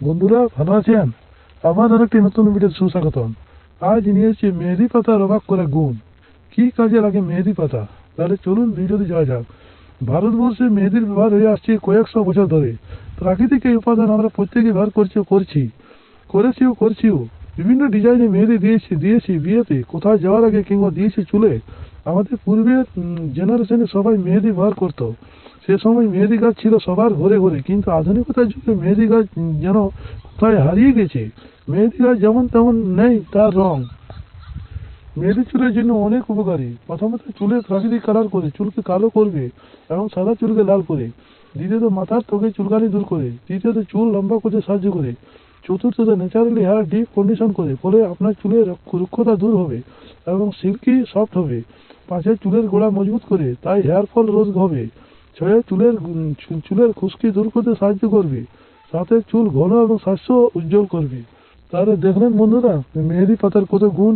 বন্ধুরা, ভালো আছেন? আবার আরেকটি নতুন ভিডিও সুস্বাগতম। আজ নিয়ে নিয়েছি মেহেদি পাতার অবাক করে গুণ কি কাজে লাগে মেহেদি পাতা? তাহলে চলুন ভিডিওতে যাওয়া যাক। ভারতবর্ষে মেহেদির ব্যবহার হয়ে আসছে কয়েকশো বছর ধরে। প্রাকৃতিক এই উপাদান আমরা প্রত্যেকে ব্যবহার করছি করছি। করেছিও করছিও বিভিন্ন ডিজাইনে মেহেদি দিয়েছি দিয়েছি বিয়েতে। কোথাও যাওয়ার আগে কিংবা দিয়েছি চুলে। আমাদের পূর্বের জেনারেশনে সবাই মেহেদি ব্যবহার করতো। সে সময় মেহেদি গাছ ছিল সবার ঘরে ঘরে, কিন্তু আধুনিকতার যুগে মেহেদি গাছ যেন কোথায় হারিয়ে গেছে। মেহেদি গাছ যেমন তেমন নেই, তার রং। মেহেদি চুলের জন্য অনেক উপকারী। প্রথমত চুলের প্রাকৃতিক কালার করে, চুলকে কালো করবে এবং সাদা চুলকে লাল করে। দ্বিতীয়ত মাথার ত্বকে চুলকানি দূর করে। তৃতীয়ত চুল লম্বা করতে সাহায্য করে। চতুর্থত ন্যাচারালি হেয়ার ডিপ কন্ডিশন করে, ফলে আপনার চুলের রুক্ষতা দূর হবে এবং সিল্কি সফট হবে। পাঁচে চুলের গোড়া মজবুত করে, তাই হেয়ার ফল রোধ হবে। ছয়ে চুলের চুলের খুশকি দূর করতে সাহায্য করবে। সাথে চুল ঘন এবং স্বাস্থ্য উজ্জ্বল করবে। তাহলে দেখলেন বন্ধুরা, মেহেদি পাতার কত গুণ।